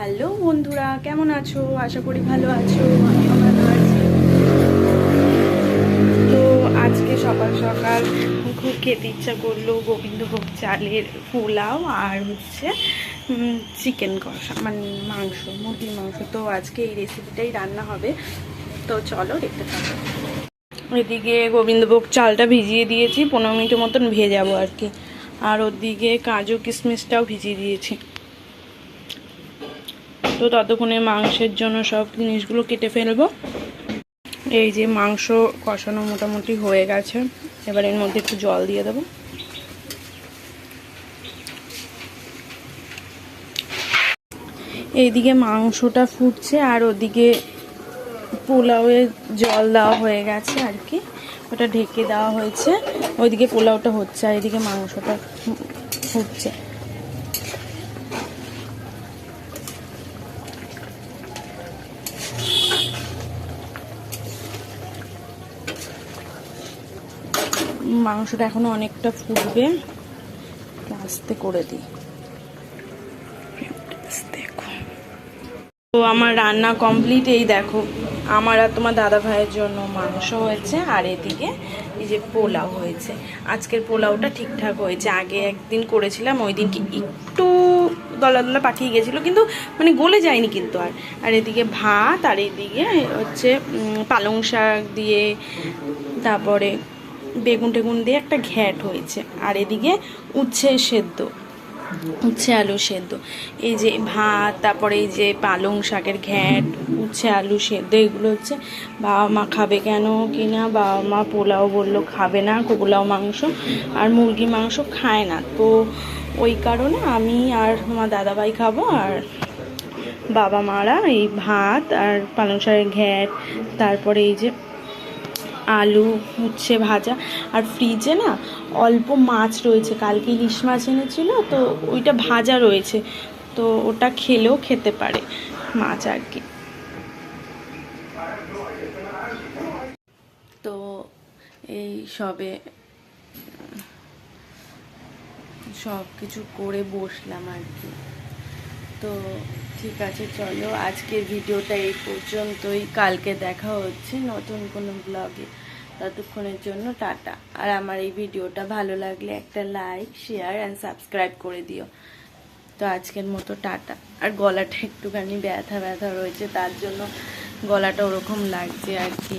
Hello বন্ধুরা, কেমন আছো? আশা করি ভালো আছো আমিও ভালো আছি। তো আজকে সকাল সকাল খুব খেতে ইচ্ছা করল গোবিন্দভোগ চালের পোলাও আর হচ্ছে চিকেন কষা মানে মাংস, মুরগির মাংস। তো আজকে এই রেসিপিটাই রান্না হবে। তো চলো দেখতে থাকো। এদিকে গোবিন্দভোগ চালটা ভিজিয়ে দিয়েছি, পনেরো মিনিটের মতন ভেজাবো আর কি। আর ওদিকে কাজু কিশমিশটাও ভিজিয়ে দিয়েছি। তো ততক্ষণে মাংসের জন্য সব জিনিসগুলো কেটে ফেলব। এই যে মাংস কষানো মোটামুটি হয়ে গেছে। এবার এর মধ্যে একটু জল দিয়ে দেবো। এইদিকে মাংসটা ফুটছে আর ওদিকে পোলাওয়ে জল দেওয়া হয়ে গেছে আর কি। ওটা ঢেকে দেওয়া হয়েছে। ওইদিকে পোলাওটা হচ্ছে আর এদিকে মাংসটা ফুটছে। মাংসটা এখনও অনেকটা ফুটবে। আস্তে করে দিই। তো আমার রান্না কমপ্লিট এই দেখো। আমার আর তোমার দাদা ভাইয়ের জন্য মাংস হয়েছে, আর এদিকে এই যে পোলাও হয়েছে। আজকের পোলাওটা ঠিকঠাক হয়েছে। আগে একদিন করেছিলাম, ওই দিন কি একটু দলা দলা পাঠিয়ে গেছিল, কিন্তু মানে গলে যায়নি কিন্তু আর। আর এদিকে ভাত, আর এদিকে হচ্ছে পালং শাক দিয়ে, তারপরে বেগুন টেগুন দিয়ে একটা ঘ্যাট হয়েছে। আর এদিকে উচ্ছে সেদ্ধ, উচ্ছে আলু সেদ্ধ। এই যে ভাত, তারপরে এই যে পালং শাকের ঘ্যাট, উচ্ছে আলু সেদ্ধ, এগুলো হচ্ছে বাবা মা খাবে কেন কি না, বাবা মা পোলাও বলল খাবে না, পোলাও মাংস আর মুরগি মাংস খায় না। তো ওই কারণে আমি আর আমার দাদাভাই খাব আর বাবা মারা এই ভাত আর পালং শাকের ঘ্যাট, তারপরে এই যে আলু উচ্ছে ভাজা আর ফ্রিজে না অল্প মাছ রয়েছে। কালকে ইলিশ মাছ এনেছিল, তো ওইটা ভাজা রয়েছে। তো ওটা খেলেও খেতে পারে মাছ আর কি। তো এই সবে, সব কিছু করে বসলাম আর কি। তো ঠিক আছে, চলো আজকের ভিডিওটা এই পর্যন্তই। কালকে দেখা হচ্ছে নতুন কোনো ব্লগে ততক্ষণের জন্য টাটা। আর আমার এই ভিডিওটা ভালো লাগলে একটা লাইক শেয়ার অ্যান্ড সাবস্ক্রাইব করে দিও। তো আজকের মতো টাটা। আর গলাটা একটুখানি ব্যথা ব্যথা রয়েছে, তার জন্য গলাটা ওরকম লাগছে আর কি।